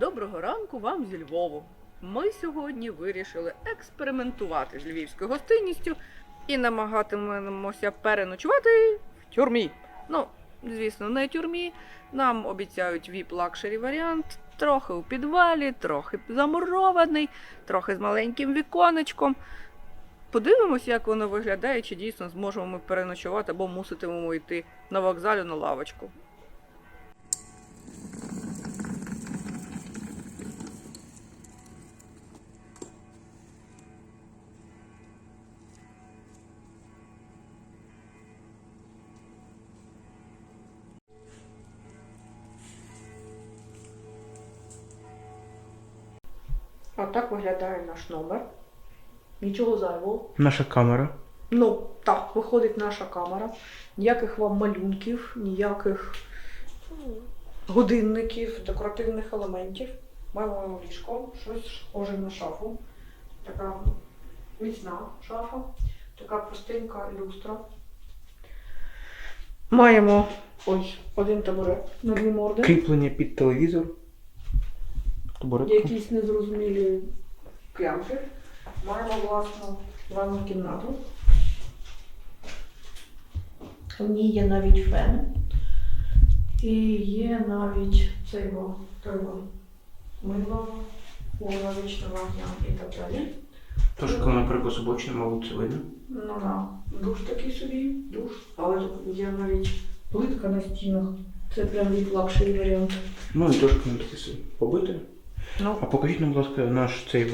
Доброго ранку вам зі Львову. Ми сьогодні вирішили експериментувати з львівською гостинністю і намагатимемося переночувати в тюрмі. Ну, звісно, не тюрмі. Нам обіцяють vip лакшері варіант, трохи у підвалі, трохи замурований, трохи з маленьким віконечком. Подивимось, як воно виглядає, чи дійсно зможемо ми переночувати або муситимемо йти на вокзалі на лавочку. А так виглядає наш номер. Нічого зайвого. Наша камера. Ну, так, виходить наша камера. Ніяких вам малюнків, ніяких годинників, декоративних елементів. Маємо ліжко, щось схоже на шафу. Така міцна шафа, така простенька люстра. Маємо ой, один табурет на дві морди. Кріплення під телевізор. Табуретка. Якісь незрозумілі клямки. Маємо власну ванну кімнату. В ній є навіть фен. І є навіть цей треба мило, половична вогня і так далі. Тож, коли, наприклад, собочне, мабуть, це видно. Ну да, душ такий собі, душ. Але тут є навіть плитка на стінах. Це прям від лакшері варіант. Ну і трошки не таке собі побите. Ну, А покажіть нам, будь ласка, наш цей.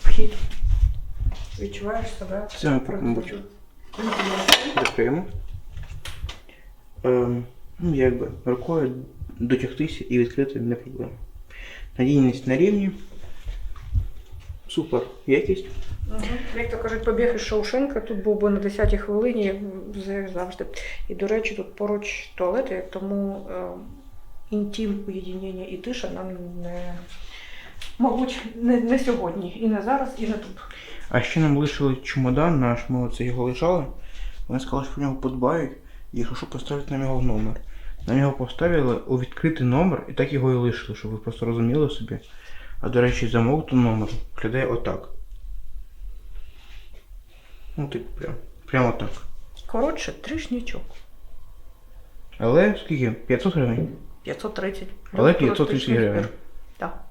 вхід. Відчуваєш себе. Це ми мабуть, відкриємо. Ем, ну, якби рукою дотягтися і відкрити не проблема. Надійність на рівні. Супер. Якість. Угу. Як то кажуть, побіг із Шоушенка, тут був би на 10-й хвилині, як завжди. І, до речі, тут поруч туалети, тому е, інтім, уєдинення і тиша нам не, мабуть, не, не сьогодні. І не зараз, і не тут. А ще нам лишили чемодан наш, ми оце його лишали. Вони сказали, що про нього подбають, і що, поставлять нам його в номер. Нам його поставили у відкритий номер і так його і лишили, щоб ви просто розуміли собі. А до речі, замок до номеру виглядає отак. Ну, типу, прям. Прямо отак. Коротше, тришнячок. Але скільки? 500 гривень. 530. Але 530 гривень. Так.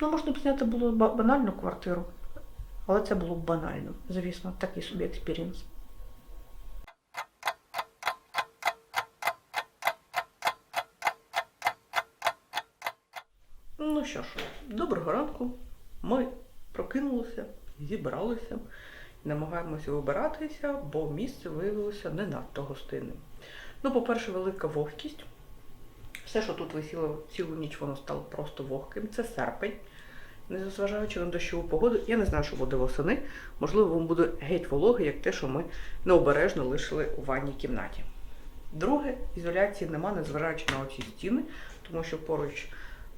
Ну, можна б зняти було ба- банальну квартиру. Але це було б банально. Звісно, такий собі експірієнс. Ну що ж, доброго ранку. Ми прокинулися, зібралися, намагаємося вибиратися, бо місце виявилося не надто гостинним. Ну, по-перше, велика вогкість. Все, що тут висіло цілу ніч, воно стало просто вогким. Це серпень. Незважаючи на дощову погоду, я не знаю, що буде восени. Можливо, вам буде геть вологи, як те, що ми необережно лишили у ванній кімнаті. Друге, ізоляції нема, незважаючи на оці стіни, тому що поруч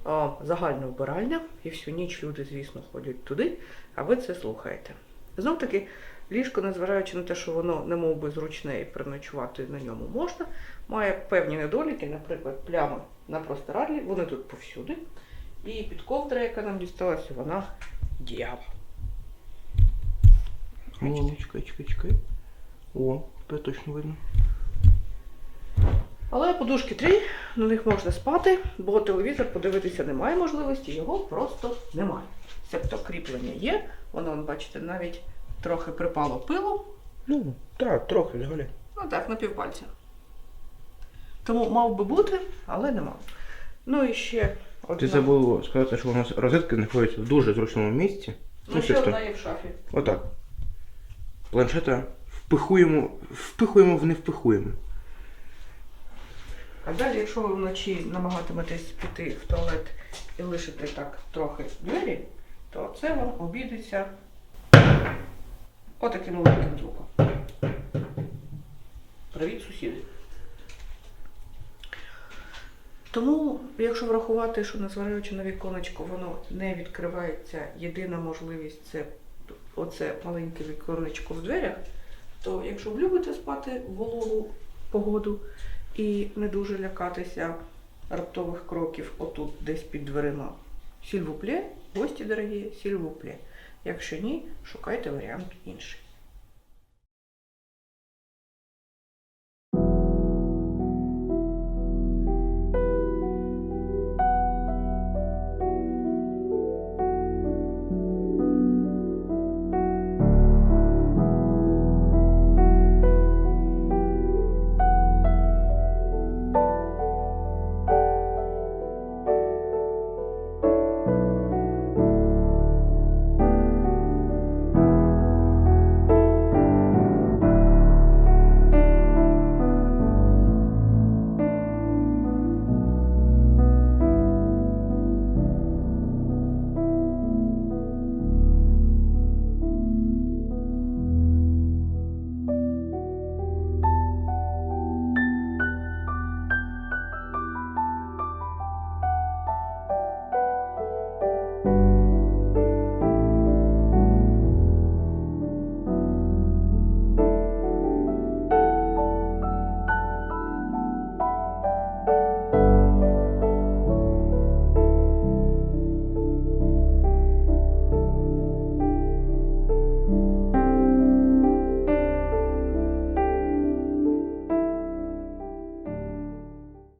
о, загальна вбиральня, і всю ніч люди, звісно, ходять туди, а ви це слухаєте. Знов таки, ліжко, незважаючи на те, що воно не мов би зручне і переночувати на ньому можна, має певні недоліки, наприклад, плями на простирадлі, вони тут повсюди. І під ковдра, яка нам дісталася, вона діява. О, чекай, чекай, чекай. О, тепер точно видно. Але подушки три, на них можна спати, бо телевізор подивитися немає можливості, його просто немає. Себто кріплення є, воно, бачите, навіть трохи припало пилом, Ну, так, трохи взагалі. ну так, на півпальця. Тому мав би бути, але нема. Ну і ще одна. Ти забув сказати, що у нас розетки знаходяться в дуже зручному місці. Ну, ще що одна є в шафі. Отак. Планшета впихуємо, впихуємо в не впихуємо. А далі, якщо ви вночі намагатиметесь піти в туалет і лишити так трохи двері, то це вам обійдеться отаким великим звуком. Привіт, сусіди. Тому, якщо врахувати, що незважаючи на віконечко, воно не відкривається, єдина можливість це оце маленьке віконечко в дверях, то якщо ви любите спати в вологу погоду, і не дуже лякатися раптових кроків отут, десь під дверима. Сільвуплє, гості дорогі, сільвуплє. Якщо ні, шукайте варіант інший.